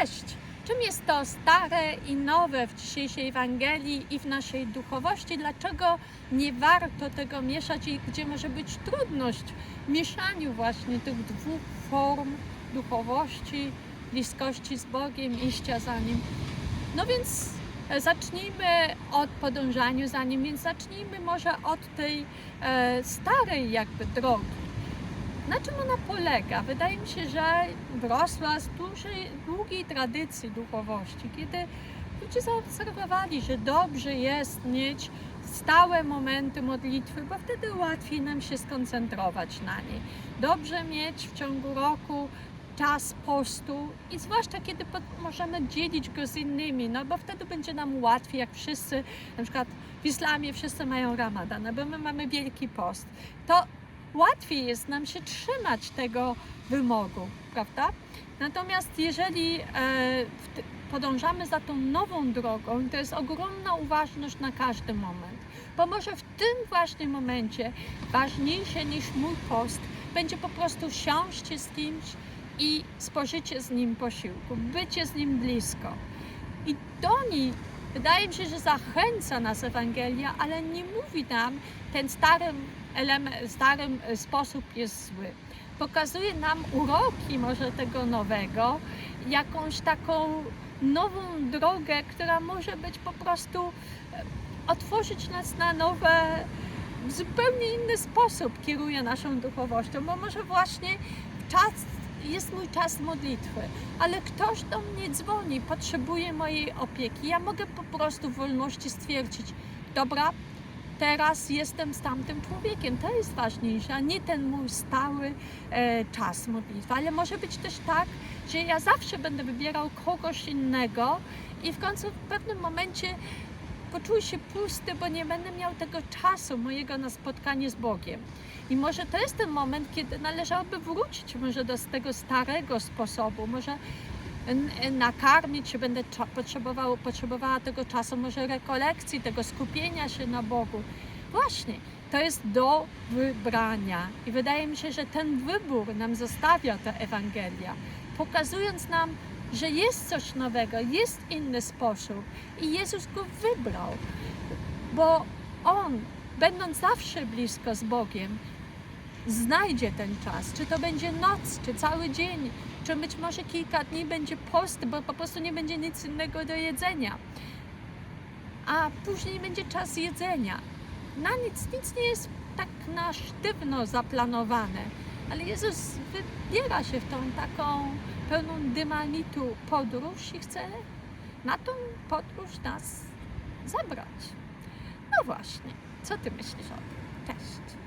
Cześć! Czym jest to stare i nowe w dzisiejszej Ewangelii i w naszej duchowości? Dlaczego nie warto tego mieszać i gdzie może być trudność w mieszaniu właśnie tych dwóch form duchowości, bliskości z Bogiem, iścia za Nim? No więc e, zacznijmy od podążania za Nim, więc zacznijmy może od tej e, starej jakby drogi. Na czym ona polega? Wydaje mi się, że wrosła z dużej, długiej tradycji duchowości, kiedy ludzie zaobserwowali, że dobrze jest mieć stałe momenty modlitwy, bo wtedy łatwiej nam się skoncentrować na niej. Dobrze mieć w ciągu roku czas postu i zwłaszcza kiedy możemy dzielić go z innymi, no bo wtedy będzie nam łatwiej, jak wszyscy, na przykład w islamie wszyscy mają ramadan, no bo my mamy wielki post, to łatwiej jest nam się trzymać tego wymogu, prawda? Natomiast jeżeli e, podążamy za tą nową drogą, to jest ogromna uważność na każdy moment. Bo może w tym właśnie momencie ważniejsze niż mój post będzie po prostu siąście z kimś i spożycie z nim posiłku, bycie z nim blisko. I do niej wydaje mi się, że zachęca nas Ewangelia, ale nie mówi nam ten stary, element, stary sposób jest zły. Pokazuje nam uroki może tego nowego, jakąś taką nową drogę, która może być po prostu e, otworzyć nas na nowe, w zupełnie inny sposób kieruje naszą duchowością, bo może właśnie czas jest mój czas modlitwy, ale ktoś do mnie dzwoni, potrzebuje mojej opieki. Ja mogę po prostu w wolności stwierdzić, dobra, teraz jestem z tamtym człowiekiem. To jest ważniejsze, a nie ten mój stały e, czas modlitwy. Ale może być też tak, że ja zawsze będę wybierał kogoś innego i w końcu w pewnym momencie poczuję się pusty, bo nie będę miał tego czasu mojego na spotkanie z Bogiem. I może to jest ten moment, kiedy należałoby wrócić może do tego starego sposobu, może nakarmić się, będę cza- potrzebował, potrzebowała tego czasu, może rekolekcji, tego skupienia się na Bogu. Właśnie, to jest do wybrania. I wydaje mi się, że ten wybór nam zostawia ta Ewangelia, pokazując nam, że jest coś nowego, jest inny sposób i Jezus go wybrał, bo On, będąc zawsze blisko z Bogiem, znajdzie ten czas, czy to będzie noc, czy cały dzień, czy być może kilka dni będzie post, bo po prostu nie będzie nic innego do jedzenia. A później będzie czas jedzenia. Na nic, nic nie jest tak na sztywno zaplanowane, ale Jezus wybiera się w tą taką pełną dynamitu podróż i chce na tą podróż nas zabrać. No właśnie, co ty myślisz o tym? Cześć.